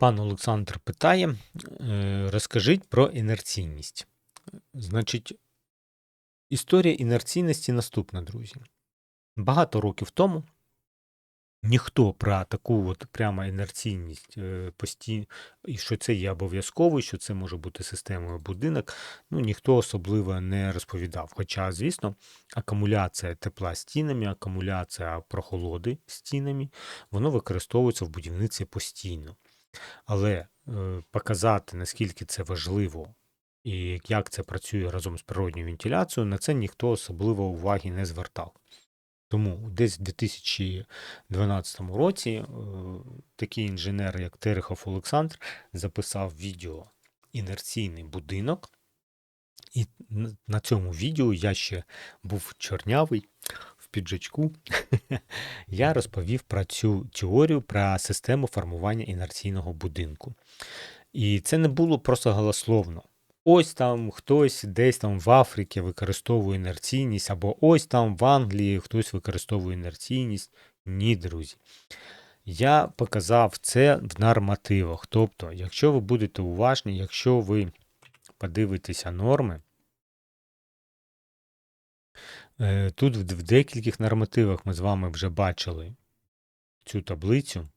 Пан Олександр питає: е, розкажіть про інерційність. Значить, історія інерційності наступна, друзі. Багато років тому ніхто про таку от прямо інерційність е, постійно, і що це є обов'язково, що це може бути системою будинок, ну ніхто особливо не розповідав. Хоча, звісно, акумуляція тепла стінами, акумуляція прохолоди стінами, воно використовується в будівництві постійно. Але е, показати, наскільки це важливо і як це працює разом з природньою вентиляцією, на це ніхто особливо уваги не звертав. Тому десь в 2012 році е, такий інженер, як Терехов Олександр, записав відео інерційний будинок. І на цьому відео я ще був чорнявий піджачку. Я розповів про цю теорію, про систему формування інерційного будинку. І це не було просто голословно. Ось там хтось десь там в Африці використовує інерційність, або ось там в Англії хтось використовує інерційність. Ні, друзі. Я показав це в нормативах. Тобто, якщо ви будете уважні, якщо ви подивитеся норми, тут в декількох нормативах ми з вами вже бачили цю таблицю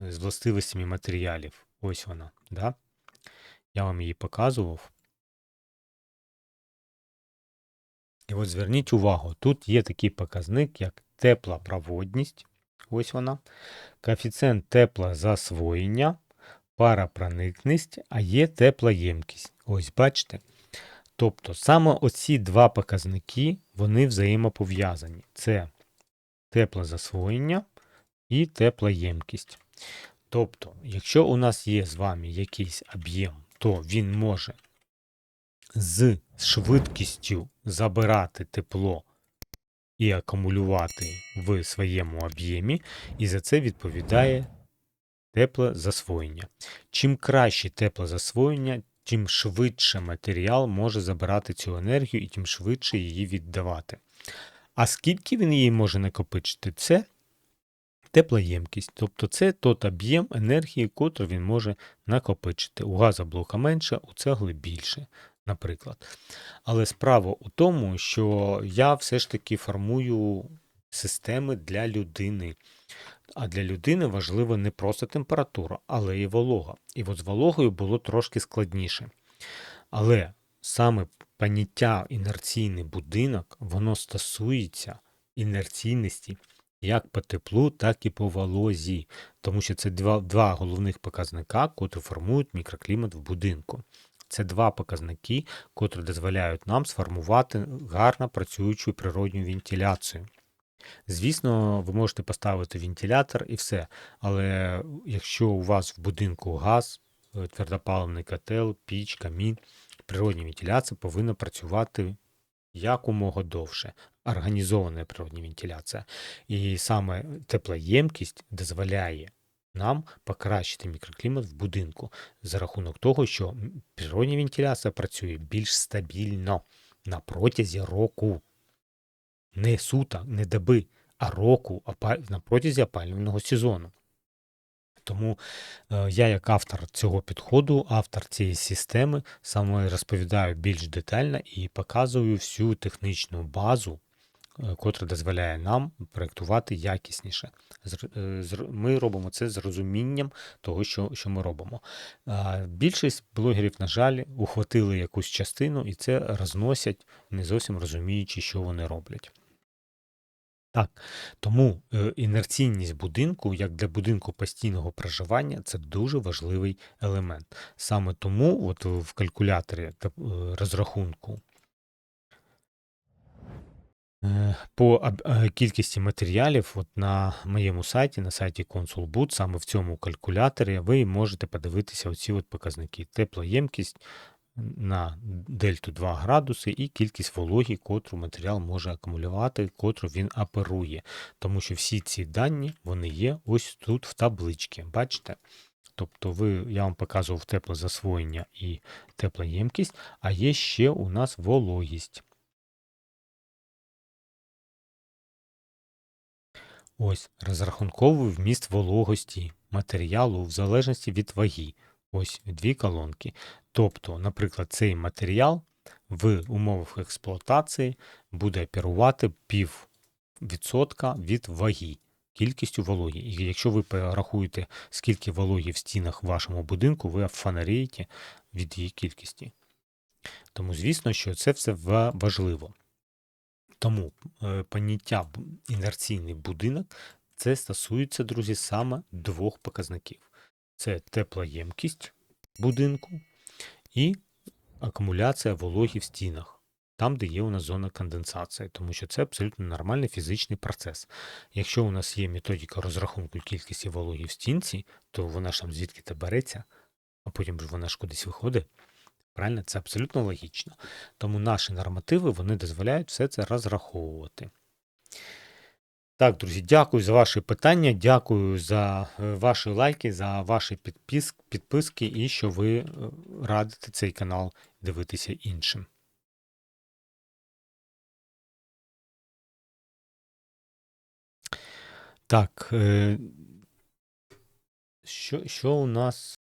з властивостями матеріалів. Ось вона. Да? Я вам її показував. І от зверніть увагу, тут є такий показник, як тепла проводність. Ось вона. Коефіцієнт теплозасвоєння, парапроникність, а є теплоємкість. Ось бачите. Тобто саме оці два показники, вони взаємопов'язані. Це теплозасвоєння і теплоємкість. Тобто, якщо у нас є з вами якийсь об'єм, то він може з швидкістю забирати тепло і акумулювати в своєму об'ємі, і за це відповідає теплозасвоєння. Чим краще теплозасвоєння, тим швидше матеріал може забирати цю енергію і тим швидше її віддавати. А скільки він її може накопичити, це теплоємкість. Тобто це тот об'єм енергії, котрий він може накопичити. У газоблока менше, у цегли більше, наприклад. Але справа у тому, що я все ж таки формую системи для людини. А для людини важлива не просто температура, але і волога. І от з вологою було трошки складніше. Але саме поняття інерційний будинок, воно стосується інерційності як по теплу, так і по волозі, тому що це два, два головних показника, котрі формують мікроклімат в будинку. Це два показники, котрі дозволяють нам сформувати гарно працюючу природню вентиляцію. Звісно, ви можете поставити вентилятор і все. Але якщо у вас в будинку газ, е, твердопаливний котел, піч, камін, природня вентиляція повинна працювати якомога довше. Організована природня вентиляція. І саме теплоємкість дозволяє нам покращити мікроклімат в будинку за рахунок того, що природня вентиляція працює більш стабільно на протязі року. Не сута, не доби, а року на протязі опалювального сезону. Тому е, я, як автор цього підходу, автор цієї системи, саме розповідаю більш детально і показую всю технічну базу, е, котра дозволяє нам проєктувати якісніше. Е, Ми робимо це з розумінням того, що, що ми робимо. Більшість блогерів, на жаль, ухватили якусь частину і це розносять, не зовсім розуміючи, що вони роблять. Так, тому е, інерційність будинку, як для будинку постійного проживання, це дуже важливий елемент. Саме тому, от в калькуляторі та, е, розрахунку е, по е, кількості матеріалів, от на моєму сайті, на сайті ConsulBoot, саме в цьому калькуляторі, ви можете подивитися оці от показники: теплоємкість на дельту 2 градуси і кількість вологі, котру матеріал може акумулювати, котру він оперує. Тому що всі ці дані вони є ось тут в табличці. Бачите? Тобто ви, я вам показував теплозасвоєння і теплоємкість, а є ще у нас вологість. Ось розрахунковий вміст вологості матеріалу в залежності від ваги. Ось дві колонки. Тобто, наприклад, цей матеріал в умовах експлуатації буде оперувати пів відсотка від ваги, кількістю вологі. І якщо ви порахуєте, скільки вологі в стінах в вашому будинку, ви фанарієте від її кількості. Тому, звісно, що це все важливо. Тому е, поняття інерційний будинок це стосується, друзі, саме двох показників: це теплоємкість будинку і акумуляція вологі в стінах, там, де є у нас зона конденсації, тому що це абсолютно нормальний фізичний процес. Якщо у нас є методика розрахунку кількості вологі в стінці, то вона ж там звідки-то береться, а потім ж вона ж кудись виходить. Правильно, це абсолютно логічно. Тому наші нормативи вони дозволяють все це розраховувати. Так, друзі, дякую за ваші питання, дякую за е, ваші лайки, за ваші підпис- підписки і що ви е, радите цей канал дивитися іншим. Так, е, що, що у нас